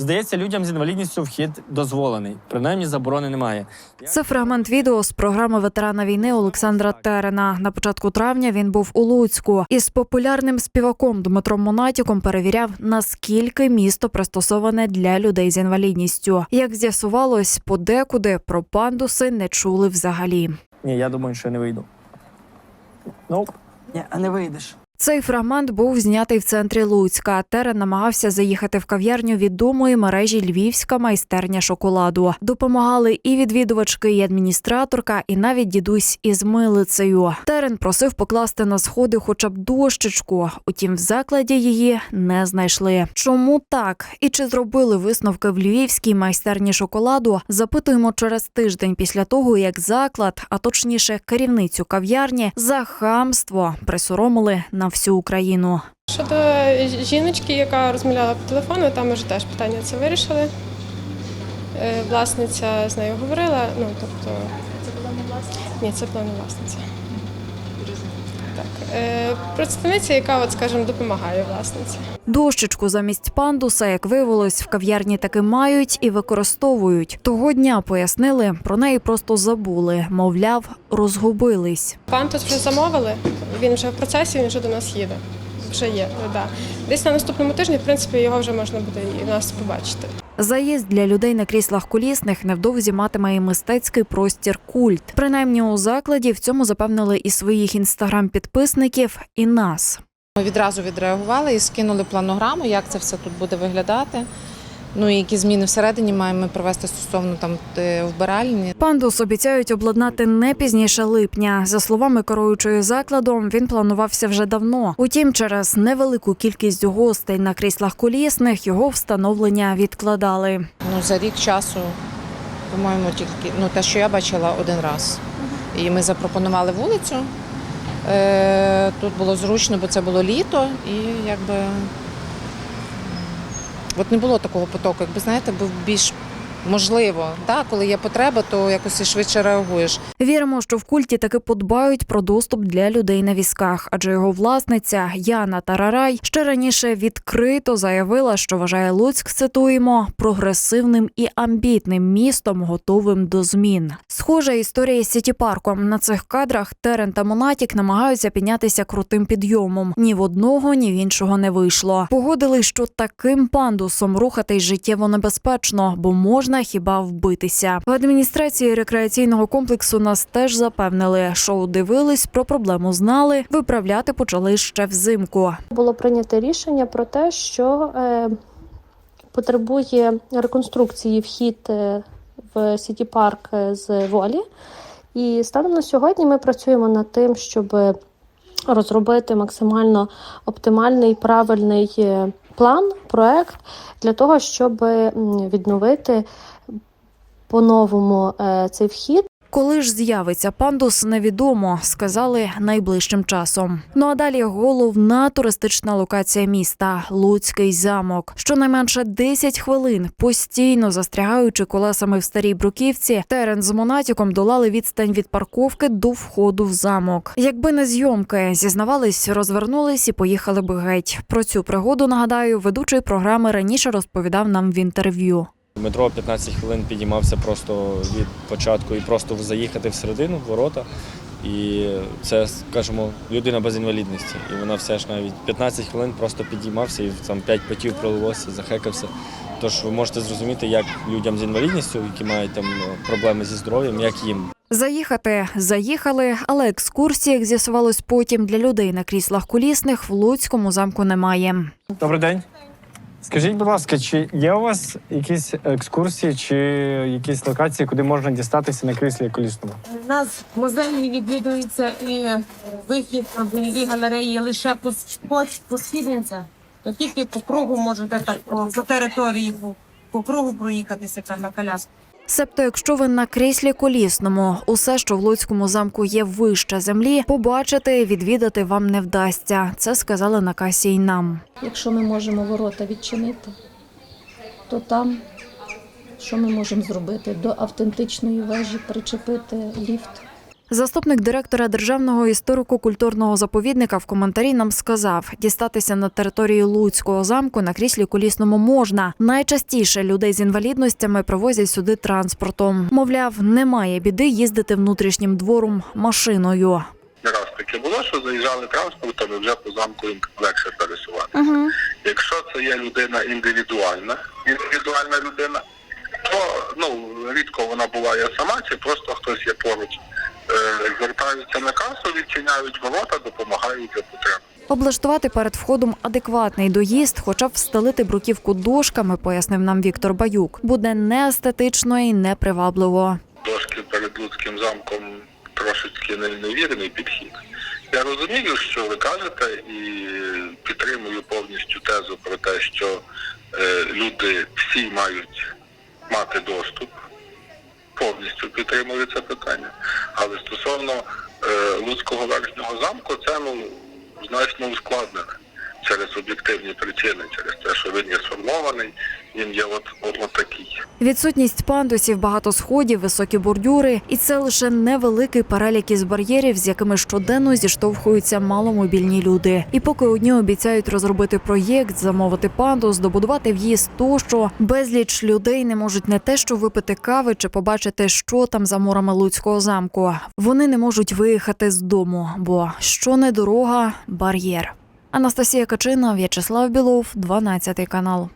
Здається, людям з інвалідністю вхід дозволений. Принаймні заборони немає. Це фрагмент відео з програми ветерана війни Олександра Терена. На початку травня він був у Луцьку із популярним співаком Дмитром Монатіком перевіряв, наскільки місто пристосоване для людей з інвалідністю. Як з'ясувалось, подекуди про пандуси не чули взагалі. Ні, я думаю, що я не вийду. Ну, Ні, а не вийдеш. Цей фрагмент був знятий в центрі Луцька. Терен намагався заїхати в кав'ярню відомої мережі Львівська майстерня шоколаду. Допомагали і відвідувачки, і адміністраторка, і навіть дідусь із милицею. Терен просив покласти на сходи хоча б дощечку. Утім, в закладі її не знайшли. Чому так? І чи зробили висновки в Львівській майстерні шоколаду? Запитуємо через тиждень після того, як заклад, а точніше керівницю кав'ярні, за хамство присоромили на всю Україну. Щодо жіночки, яка розмовляла по телефону, там ми вже теж питання це вирішили. Е, Власниця з нею говорила. Ну, тобто... Це була не власниця? Ні, це була не власниця. Е, Представниця, яка, от, скажімо, допомагає власниці. Дощечку замість пандуса, як виявилось, в кав'ярні таки мають і використовують. Того дня пояснили, про неї просто забули. Мовляв, розгубились. Пандус вже замовили, він вже в процесі, він вже до нас їде. Вже є, да. Десь на наступному тижні, в принципі, його вже можна буде і в нас побачити. Заїзд для людей на кріслах колісних невдовзі матиме і мистецький простір культ. Принаймні у закладі в цьому запевнили і своїх інстаграм-підписників, і нас. Ми відразу відреагували і скинули планограму, як це все тут буде виглядати. Ну і які зміни всередині маємо провести стосовно там е, вбиральні. Пандус обіцяють обладнати не пізніше липня. За словами керуючої закладом, він планувався вже давно. Утім, через невелику кількість гостей на кріслах колісних його встановлення відкладали. Ну за рік часу, по-моєму, тільки ну те, що я бачила один раз. І ми запропонували вулицю. Е, тут було зручно, бо це було літо, і якби от не було такого потоку. Якби знаєте, був більш можливо, да, коли є потреба, то якось і швидше реагуєш. Віримо, що в культі таки подбають про доступ для людей на візках, адже його власниця Яна Тарарай ще раніше відкрито заявила, що вважає Луцьк, цитуємо, прогресивним і амбітним містом, готовим до змін. Схожа історія з Сіті парком. На цих кадрах Терен та Монатік намагаються піднятися крутим підйомом. Ні в одного, ні в іншого не вийшло. Погодили, що таким пандусом рухатись життєво небезпечно, бо можна хіба вбитися. В адміністрації рекреаційного комплексу нас теж запевнили, шоу дивились, про проблему знали, виправляти почали ще взимку. було прийнято рішення про те, що е, потребує реконструкції вхід е, в Сіті Парк е, з волі. І станом на сьогодні ми працюємо над тим, щоб розробити максимально оптимальний правильний план, проект для того, щоб відновити по-новому е, цей вхід. Коли ж з'явиться пандус, невідомо, сказали найближчим часом. Ну а далі головна туристична локація міста Луцький замок. Щонайменше 10 хвилин, постійно застрягаючи колесами в старій бруківці, терен з монатіком долали відстань від парковки до входу в замок. Якби не зйомки, зізнавались, розвернулись і поїхали би геть. Про цю пригоду нагадаю, ведучий програми раніше розповідав нам в інтерв'ю. Метро 15 хвилин підіймався просто від початку і просто заїхати всередину, в ворота. І це, скажімо, людина без інвалідності. І вона все ж навіть 15 хвилин просто підіймався і там 5 потів пролилося, захекався. Тож ви можете зрозуміти, як людям з інвалідністю, які мають там проблеми зі здоров'ям, як їм. Заїхати заїхали, але екскурсії, як з'ясувалось потім, для людей на кріслах колісних в Луцькому замку немає. Добрий день. Скажіть, будь ласка, чи є у вас якісь екскурсії чи якісь локації, куди можна дістатися на кріслі колісному? У нас музеї відвідується і вихід на бойові галереї лише по, по, по. То тільки по кругу можете так по, території по кругу проїхатися там на коляску. Себто, якщо ви на кріслі колісному, усе, що в Луцькому замку є вище землі, побачити, і відвідати вам не вдасться. Це сказали на касі й нам. Якщо ми можемо ворота відчинити, то там що ми можемо зробити? До автентичної вежі причепити ліфт. Заступник директора державного історико-культурного заповідника в коментарі нам сказав: дістатися на територію Луцького замку на кріслі колісному можна. Найчастіше людей з інвалідностями привозять сюди транспортом. Мовляв, немає біди їздити внутрішнім двором машиною. Не раз таке було, що заїжджали транспортом і вже по замку їм легше пересувати. Угу. Якщо це є людина індивідуальна, індивідуальна людина, то ну рідко вона буває сама, чи просто хтось є поруч. Е, звертаються на касу, відчиняють ворота, допомагають за потреби. Облаштувати перед входом адекватний доїзд, хоча б встелити бруківку дошками, пояснив нам Віктор Баюк, буде не естетично і не привабливо. Дошки перед Луцьким замком трошечки невірний підхід. Я розумію, що ви кажете, і підтримую повністю тезу про те, що е, люди всі мають мати доступ. Повністю підтримую це питання. Але стосовно е, Луцького верхнього замку, це ну значно ускладнене через об'єктивні причини, через те, що він є сформований, він є от, от, от такий. Відсутність пандусів, багато сходів, високі бордюри, і це лише невеликий перелік із бар'єрів, з якими щоденно зіштовхуються маломобільні люди. І поки одні обіцяють розробити проєкт, замовити пандус, добудувати в'їзд тощо, безліч людей не можуть не те, що випити кави чи побачити, що там за мурами Луцького замку. Вони не можуть виїхати з дому, бо що не дорога, бар'єр. Анастасія Качина, В'ячеслав Білов, 12 канал.